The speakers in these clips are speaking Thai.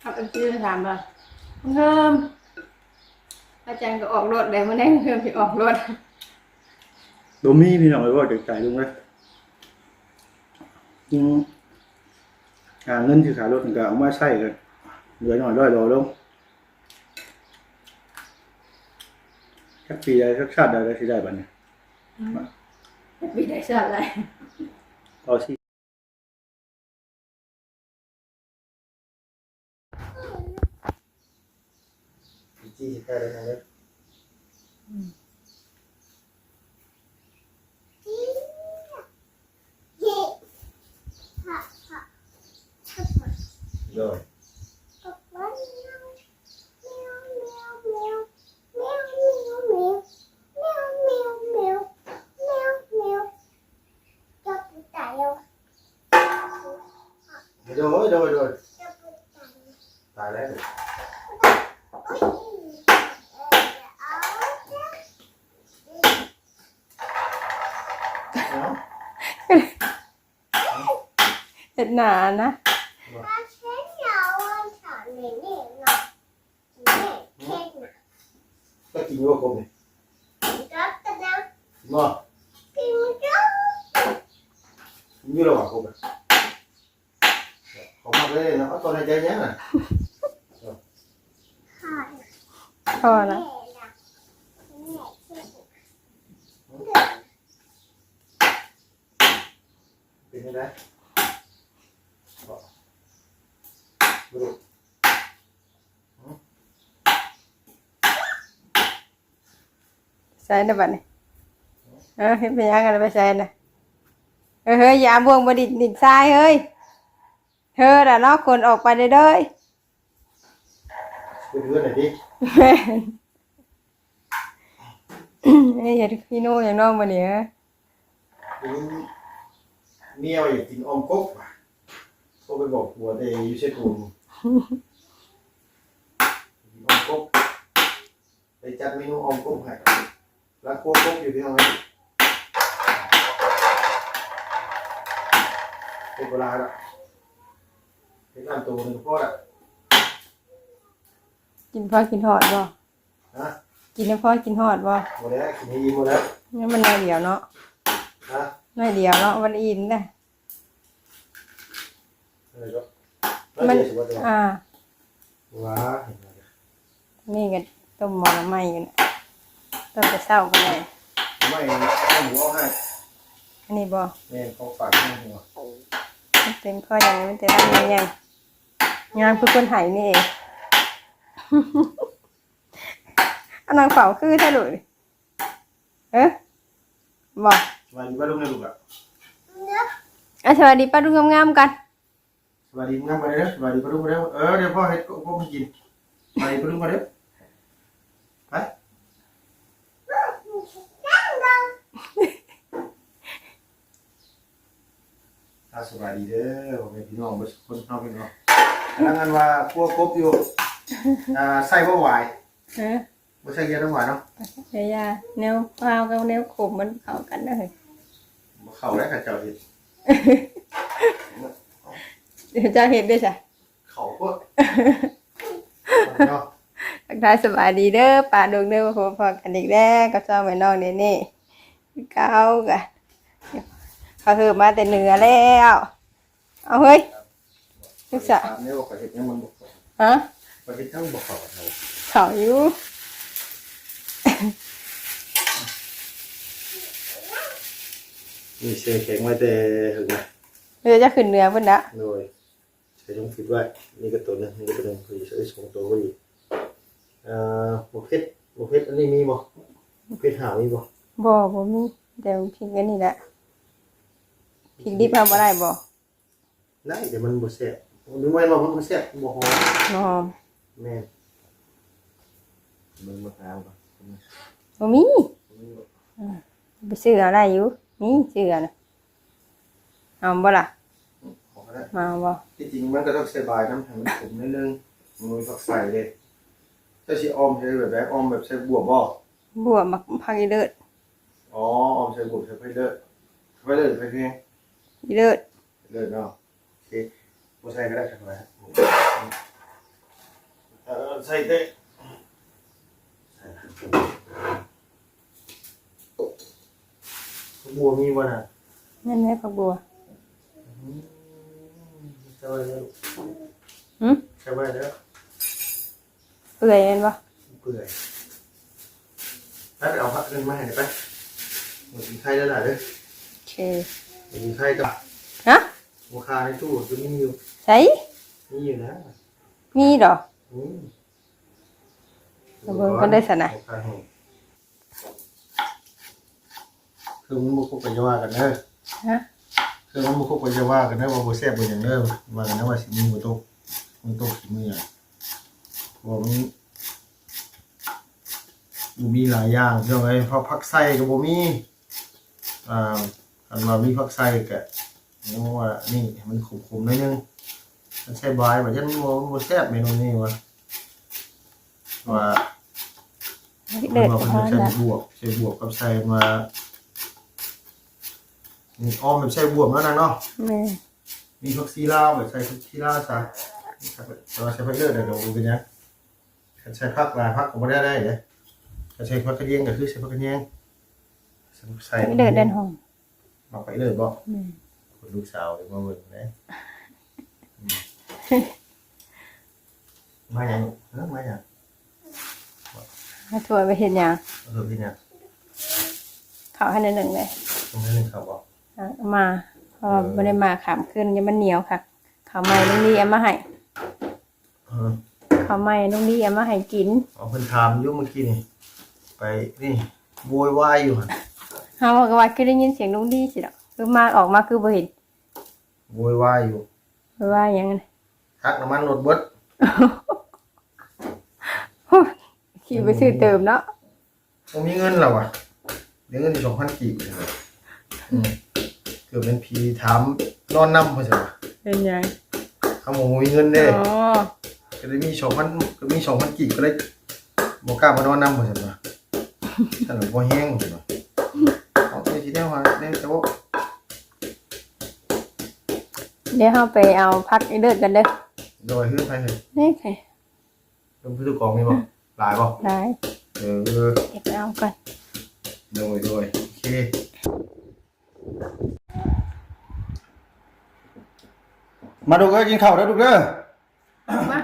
เอาเป็นชื่อถามว่าเพิ่มอาจารย์ก็ออกรถเลยมันได้เพิ่มที่ออกรถบ่มีพี่น้องไว้ว่าจากใจลุงเลยจริงหาเงินที่ขายรถก็เอามาใช้กันเหลือหน่อยร้อยรอลงสักปีใดสักชาติใดก็สิได้บัดนี้ปีได้ชาติอะไรเอาสิ จี้สิใกล้แล้วนะเว้ย โดย โดยโดยโดยตายแล้วเนาะ เห็ดหนานะก็กินว่าคมนี่บ่กินอยู่ระหว่างคมอะของมากเลยเนาะเอาตอนในใจเนี้ยน่ะพอละเป็นยังไงบ่บ่รู้ ใส่ในบัดนี้เออเห็นเป็นยังกันไปใส่น่ะเออเฮ้ยอยาบวงบดิดดินทรายเฮ้ยเธอน่ะเนาะคนออกไปเลยเด้ยไปดูหน่อยดิแม่นเอ้ยอย่าพี่โน่อย่างน้องมาเนี่ยเมียว่าอยากกินออมกบว่ะโทรไปบอกผัวแต่อยู่เชกูมิกิน ออมกบไปจัดเมนูออมกบให้รักพวกกบอยู่ที่ห้องนี้เป็นเวลาละเป็นการตัวหนึ่งพ่อละกินพอกินหอดบ่นะกินแล้วพอกินหอดบ่หมดแล้วกินให้อิ่มหมดแล้วนี่มันน้อยเดียวเนาะนะน้อยเดียวเนาะวันอินนะ อะไรก็ มันเดี๋ยวสิว่าจะอ่าว้าเห็นไหมนี่ก็ต้มหมอละไม้อยู่นะต้มแต่เช้ากันเลยไม่เอาหมูเอาให้อันนี้บ่แม่เขาฝากให้หัวมันเต็มข้อยังมันจะได้ยังยังงานเพื่อคนไห้นี่เองอันนางเฝ้าคือแท้เลยเอ๊ะบ่สวัสดีป้าลุงนะลูกอะอะสวัสดีป้าดุงงามๆกัน สวัสดีงามมาเลยนะสวัสดีป้าลุงมาแล้วเออเดี๋ยวพ่อให้พ่อมากินสวัสดีป้าลุงมาแล้วไปถ้าสวัสดีเด้อผมเป็นพี่น้องเบ่คนน้องพี่น้องแล้วงานว่าครัวกบอยู่อ่าใส่บ่ไหวายเออบ่ใส่เกี๊ยวต้องหวานเนาะเดี๋ยวยาแนวเปล่ากับแนวขมมันเข้ากันเลยบ่เข้าแล้วกับเจ้าเฮ็ด เดี๋ยวจะเห็นด้วยจ้ะเข้าพวกเนาะทักทายสบายดีเด้อป่าดวงเด้อพบพอกันอีกแล้วกับเจ้าแม่น้องเนี่ยนี่เก้ากันเขาถือมาแต่เหนือแล้ว เอาเฮ้ยลูกสาวเนี่ยบ่ค่อยเฮ็ดยังมันบ่เข้าฮะบ่เฮ็ดทั้งบ่เข้าเท่าเขาอยู่นี่เสแข็งไว้แต่หึงนะเดี๋ยวจะขึ้นเหนือเพิ่นละโดย ใช้ช่องฟิตไว้นี่ก็ตัวหนึงนี่ก็ตัวหนึงคือใช้สองตัวก็ดีเอ่อหมวกเพชรหมวกเพชรอันนี้มีบ่หมวกเพชรหามีบ่บ่บ่มีเดี๋ยวพิงกันนี่แหละพิงดิบเอาบ่ได้บ่ได้เดี๋ยวมันบ่แซ่บนึกไว้ว่ามันบ่แซ่บบ่หอมหอมแม่นมันมาหาบ่บ่มีไปซื้อเอาได้อยู่มีซื้อเอานะเอาบ่ล่ะ ขอก็ได้มาบ่ที่จริงมันก็ต้องใส่บายน้ำให้มันขมนิดนึงมันมีผักใส่เลยถ้าสิออมใช้แบบแบบออมแบบใส่บวบบ่บวมักพักอีเลิศอ๋อออมใส่บวบใส่ไฟเลิศไฟเลิศไฟแพงอีเลิศเลิศเนาะโอเคบ่ใส่ก็ได้ครับว่าใส่เตะบัวมีบ่น่ะนั่นแหละผักบัว ใช่ไว้แล้วหืมใช่ไว้แล้วเปื่อยเห็นบ่เปื่อยถ้าไปเอาผักเงินมาให้ไปหมดกินไข่แล้วล่ะเด้อโอเคหมดกินไข่กับฮะหัวคาในตู้จะมีอยู่ใส่มีอยู่นะมีดอกอืมเอาเบิ่งกันได้ซะนะหัวคาแห้งคือมันบุกไปจะว่ากันเด้อฮะ คือมันบุกไปจะว่ากันเด้อว่าบ่แซ่บบ่หยังเด้อว่ากันนะว่าสิมีบ่ตกมันตกสิมืออะเพราะว่ามันบ่มีหลายอย่างเรื่องไอ้เพราะผักไส้ก็บ่มีอ่าอันว่ามีผักไส้ก็เรียกว่านี่มันขมๆหน่อยนึงมันใช่บายว่าจังบ่บ่แซ่บเมนูนี้ว่าว่า เด็ดมันพว่าอมันใช้ละบวกใช้บวกกับใช้มา นี่อ้อมแบบใช้บวกแล้วนะเนาะแม่มีพักซีลาวแบบใช้พักซีลาวซะแต่ว่าใช้พักเลือดเดี๋ยวดูกันนะใช้พักลายพักก็ไม่ได้ได้เลยถ้าใช้พักกระเทียงก็คือใช้พักกระเทียงใส่เด็ดเด่นหอมมาไปเลยบ่แม่คนลูกสาวเดี๋ยวมาเบิ่งนะอืมมาอย่างเออมาอย่างมาถั่วไปเห็นหยังเอาเถอะพี่เนี่ยข้าวให้หนอยหนึ่งเลยตรงนั้นเลยครับบ่เอา มาเพราะว่าไม่ได้มาขามขึ้นยังมันเหนียวค่ะข้าวใหม่ลุงดีเอามาให้เออข้าวใหม่ลุงดีเอามาให้กินเอาเพิ่นถามอยู่เมื่อกี้นี่ไปนี่โวยวายอยู่หั่นเฮาก็ว่าคือได้ยินเสียงลุงดีสิดอกคือมาออกมาคือบ่เห็นโวยวายอยู่บ่ว่าหยังนั้นทักน้ำมันรถเบิดขี่ไปซื้อเติมเนาะบ่มีเงินแล้วอะเดี๋ยวเงินอยู่2,000กีบเลยนะอืม เกือบเป็นผีถามนอนนำเพิ่นซั่นว่าเป็นหยังถ้าหมูมีเงินเด้อ๋อก็เลยมี2,000ก็มี2,000กีบก็เลยบ่กล้ามานอนนำเพิ่นซั่นว่าฉันบ่แห้งเพิ่นว่าเอาไปสิได้ว่าได้แต่ว่าเดี๋ยวเฮาไปเอาพักอีเลิศกันเด้อโดยคือไปเฮ้ยนี่ค่ะลงพื้นกองนี่บ่หลายบ่ได้เออเออเก็บไปเอาก่อนโดยโดยโอเค มาดูก็กินข้าวแล้วดูเด้อมา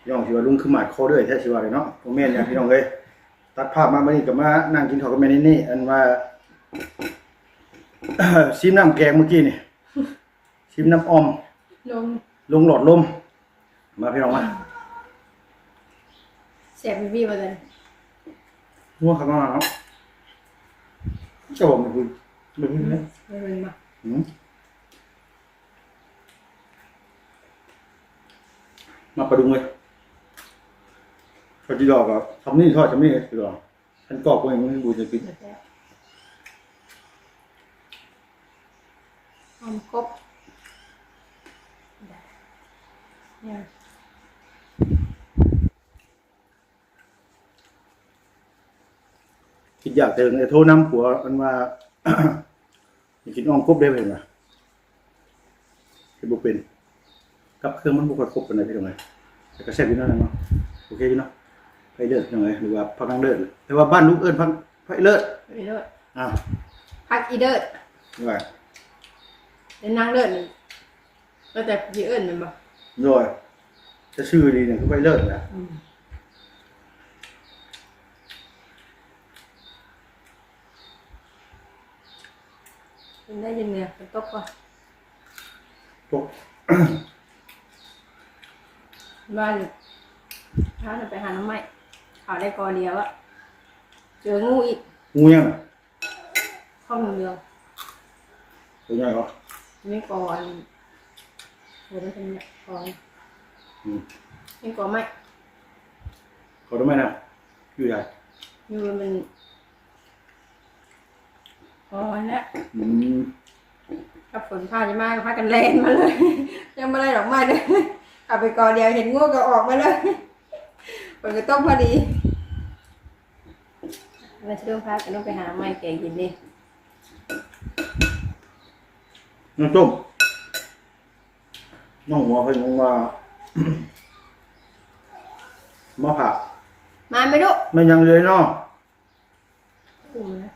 พี่น้องที่ว่าลุงคือหมาดคอด้วยแท้สิว่าเลยเนาะผมแม่นอย่างพี่น้องเอ้ยตัดภาพมาบัดนี้ก็มานั่งกินข้าวกับแม่นี่นี่อันว่าชิมน้ำแกงเมื่อกี้นี่ชิมน้ำออมลงลงหลอดลม มาพี่น้องมาเสียบบีบ่เลยงัวข้างนอกเนาะ จะบอกมันคือมันคือเนี่ยไม่เป็นมาหืมมาประดุงเลยพอดีดอกอะทำนี่ทอดทำนี่คือดอกฉันกรอบเองมันบูจะกินหอมกบเนี่ย คิดอยากเจอไอ้โทรน้ำผัวมันว่าอยากกินอ้อมกบได้ไหมวะคือบุเป็นกับเครื่องมันบุกครบกันเลยพี่ตรงไหนแต่ก็แซ่บอยู่นั่นแหละเนาะโอเคอยู่เนาะไปเลิศยังไงหรือว่าพักนั่งเลิศแต่ว่าบ้านลูกเอิญพักไปเลิศอีเลิศอ้าวพักอีเลิศว่าเดี๋ยวนั่งเลิศนี่ก็แต่พี่เอิ้นแมันบ่โดยจะชื่อดีเนี่ยคือไปเลิศแหละ อืมเป็นได้ยินเนี่ยเป็นตกป่ะตกบ้านถ้าจะไปหาน้ำไม้เขาได้กอเดียวอะเจองูอีกงูยังอะข้อมือเดียวตัวใหญ่เหรอไม่กอนโหมันเป็นเนี่ยกอนอืมไม่กอนไม่เขาทำไมนะอยู่ใหญ่อยู่มัน กอนแล้วอืมกับฝนพาจะมาก็พากันแลนมาเลย ยังไม่ได้ดอกไม้เลยขับไปกอเดียวเห็นงูก็ออกมาเลยฝนก็ต้องพอดีมาช่วยพากันต้องไปหาไม้แกงกินดิน้ำต้มน้องหัวเขางงว่า มะผ่ามาไม่รู้ไม่ยังเลยเนาะอุ่มนะ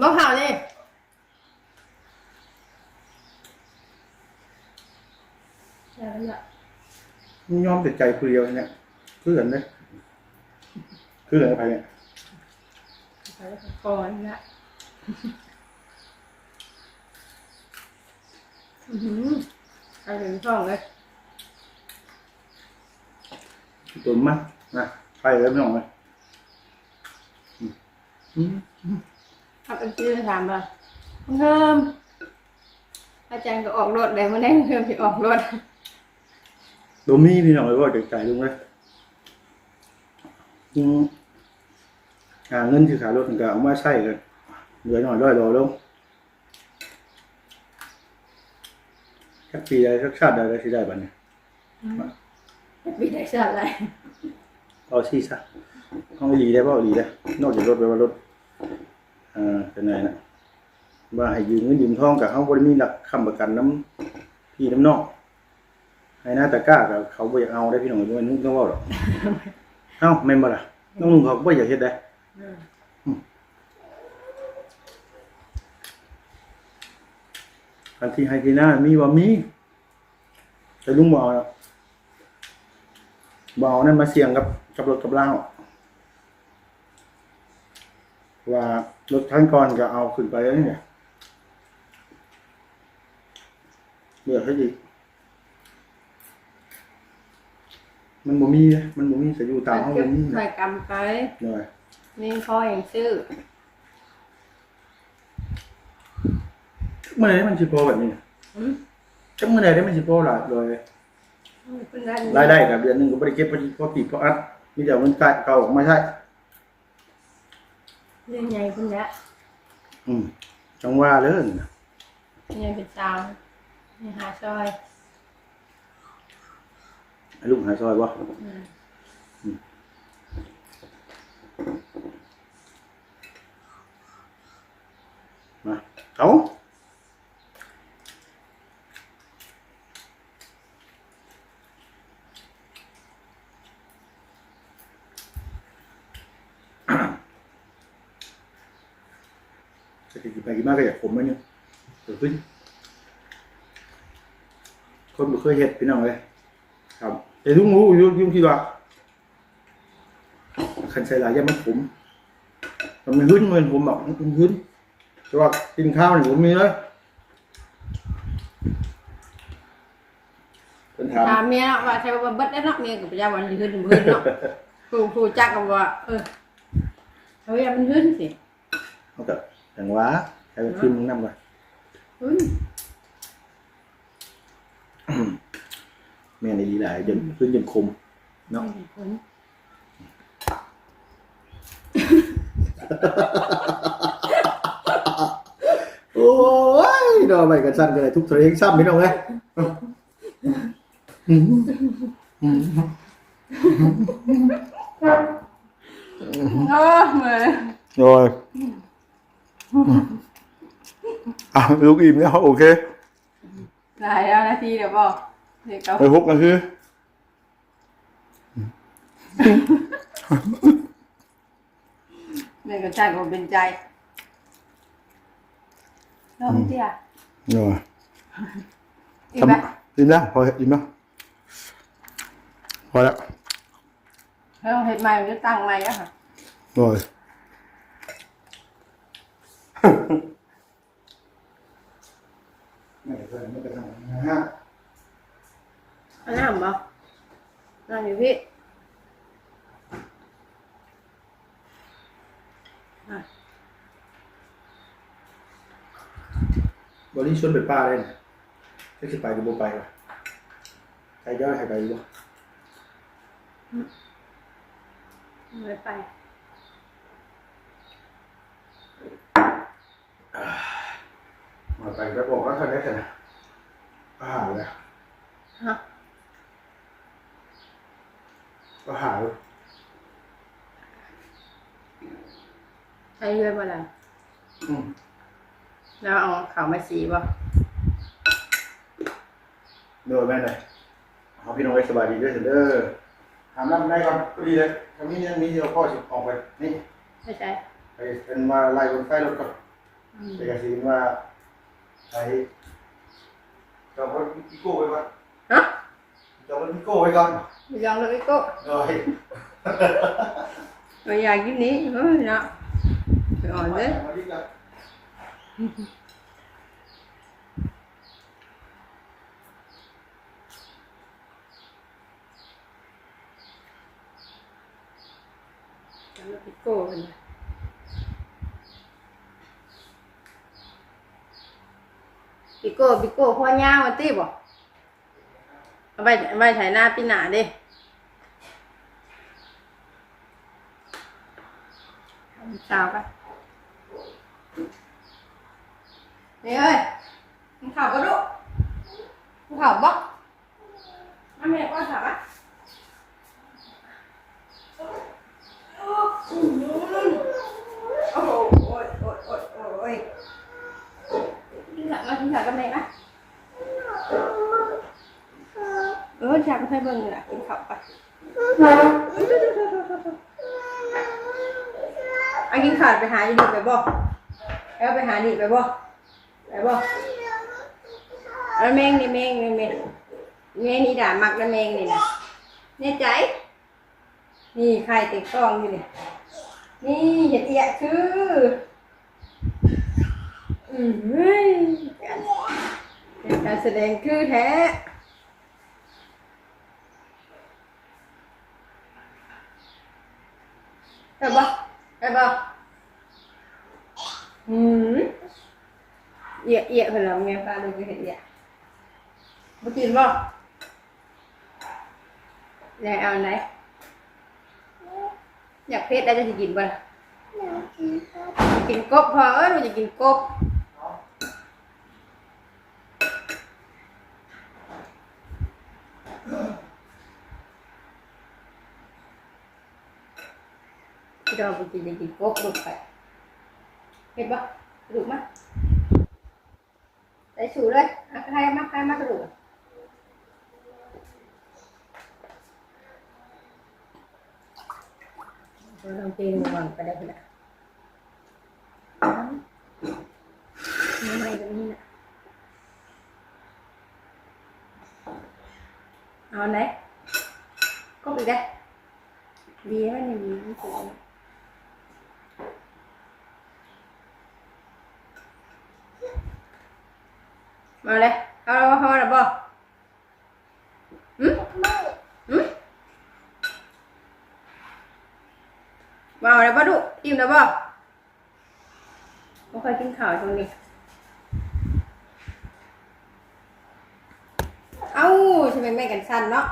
บ่เผาเลยแล้วเนี่ยมันยอมแต่ใจคือเดียวเนี่ยคือกันเลยคือกันกับใครเนี่ยไปก่อนนะอือหือไปถึงช่องเลยตุ่มมั้ยนะใครเลยไม่ออกเลยอืม ขับเอ็มซีถามว่าเพิ่มอาจารย์ก็ออกรถเลยมันได้เพิ่มที่ออกรถโดมีพี่น้องเลยว่าใจใจลุงเลยอืมหาเงินที่ขายรถมันก็เอามาใช้กันเหลือหน่อยร้อยรอลงสักปีใดสักชาติใดก็สิได้บัดเนี่ยปีได้เสื้ออะไรเอาซี่ซะห้องอีหลีได้ป่ะอีหลีได้นอกจากรถไปว่ารถ อ่าเป็นไงนะว่าให้ยืมเงินยืมทองกับเขาบริมีหลักคำประกันน้ำพี่น้ำนอกให้หน้าตะกร้ากับเขาบ่อยากเอาได้พี่น้องด้วยนุ่งต้องเว่าหรอกเอ้าแม่นบ่ล่ะน้องนุ่งเขาบ่อยากเฮ็ดได้ทันทีให้ทีหน้ามีว่ามีแต่ลุงบ่เอาหรอกบ่เอานั่นมาเสี่ยงกับกับรถกับล่างหรอก ว่ารถท่านก่อนก็เอาขึ้นไปแล้วเนี่ยเบื่อให้อีก มันบ่มีนะมันบ่มีจะอยู่ตามห้องบ่มีใส่นะกำไปหน่อยนี่พ่ออย่างชื่อเมื่อไหร่มันสิพอแบบนี้อืมจักเมื่อไหร่ได้มันสิพอหลายเลยคุณได้รายได้กับเดือนหนึงก็บ่ได้เก็บพอดีพอปีพออัดมีแต่มันจ่ายเก่าออกมาใช่ เรื่องใหญ่คุณแล้วอืมจังว่าเลยใหญ่เป็นสาวนี่หาซอยให้ลูกหาซอยบ่อืมมาเอา จะกินไปกินมาก็อยากผมไหมเนี่ยเดี๋ยวขึ้นคนบ่เคยเห็ดพี่น้องเลยครับ แต่ทุกงูยุ่งยุ่งที่ว่าคันใส่หลายอยางมันผมมันมันหึ้นมันผมแบบมันหึ้นแต่ว่ากินข้าวนี่ผมมีเลยเป็นถามถามเมียว่าใช่ว่าเบิดได้เนาะเมียกับพระเจ้าวันยืนมือเนาะครูครูจักกับว่า เออเฮ้ยมันขึ้นสิเขาก็แต่งว่า ใครเป็นทีมมึงนั่งไปขึ้นแม่ในดีหลายจนขึ้นจ อ้ยดอกใบกันสั้นกันเลยทุกทะเลซ้ำไม่ต้องเลยเออเหมือนโอ้ยอะลูกอิ่มแล้วโอเคหลายแล้วนาทีเดี๋ยวบอกเดี๋ยวเขาไปพบกันคือเมื่อกับชาติก็เป็นใจลองเจียโอ้ยอีกไหมอิ่มแล้วพออิ่มแล้วพอแล้วแล้วเห็ดใหม่มันจะตั้งใหม่อะค่ะโอ้ยไม่เคยไม่เคยทำนะฮะ อันนั้นบ่นั่น อยู่พี่อะบริชวนไปป้าได้เนี่ยจะสิไปหรือบ่ไปวะใครย่อยใครไปบ่ไม่ไปมาไปไปบอกว่าท่านได้แต่นะอาหารเลยฮะ อาหารใช้เยอะมาแล้วอืมแล้วเอาขาวมาสีบ่โดยแม่เลยเอาพี่น้องไว้สบายดีด้วยเถอะเด้อถามน้ำได้ก่อนก็ดีเลยทำนี้ยังมีเดียวพ่อสิออกไปนี่ไม่ใช่ไปเป็นมาไล่บนไฟรถก่อนอืมไปกระสินว่าใช้จอดรถอีโก้ไว้ก่อนฮะจอดรถอีโก้ไว้ก่อน ไม่ยอมเลยก็โดยไม่อยากกินนี้เฮ้ยเนาะไปอ่อน เลยมาดีกันจำแล้วพี่โก้กันนะพี่โก้พี่โก้พ่อย่างมาตีบ่เอาไปเอาไปถ่ายหน้าปีหน้าดิเช้าปะนี่เอ้ยมึงข่าวก็ดูมึงข่าวบ่มาแม่ก็ถามอะ โอ้โหโอ้ยโอ้ยโอ้ยโอ้ยกินข้าวมากินข้าวกับแม่นะเอออยากให้เบิ่งเลยล่ะกินข้าวไปเอากินข้าวไปหาอยู่นี่ไปบ่แล้วไป หานี่ไปบ่ไปบ่แล้วแมงนี่แมงนี่แมงแมงนี่ด่ามักแล้วแมงนี่นะแน่ใจ นี่ใครติดกล้องอยู่นี่นี่เห็ดเอียคืออืมเฮ้ยการเป็นการแสดงคือแท้ได้ปะได้ปะ อืมเอียเอียพลังไงป้าดูก็เห็ดเอียมากินบ่ยายเอาอัน ไหนอยากเพชรได้จะกินบ่ล่ะกินกบพอเออเราจะ มาเลยเอาแล้วพอแล้บ่อืมอืมมาเลยบ่ดุอิ่มแล้บ่ไม่เคยกินข้าวตรงนี้ เอ้าใช่ไหมแม่กันสั้นเนาะ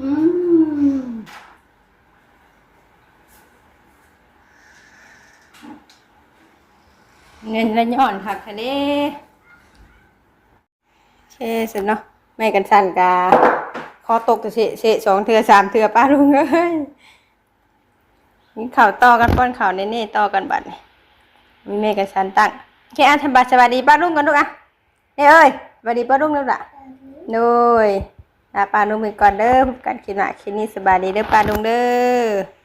อืมเงินละย่อนค่ะคะเด้ เอ๊สิเนาะแม่กันสั่นกาคอตกจะเสะเสสองเถื่อสามเถื่อป้าลุงเอ้ยนี่เข่าต่อกันป้อนเข่าเน่ๆต่อกันบัดมีแม่กันสั่นตั้งแค่อาทำบัตสวัสดีป้าลุงกันลูกอะเน่เอ้ยสวัสดีป้าลุงแล้วล่ะนุ้ยลาป้าลุงมือก่อนเด้อพบกันคลิหน้าคลินี้สบายดีเด้อป้าลุงเด้อ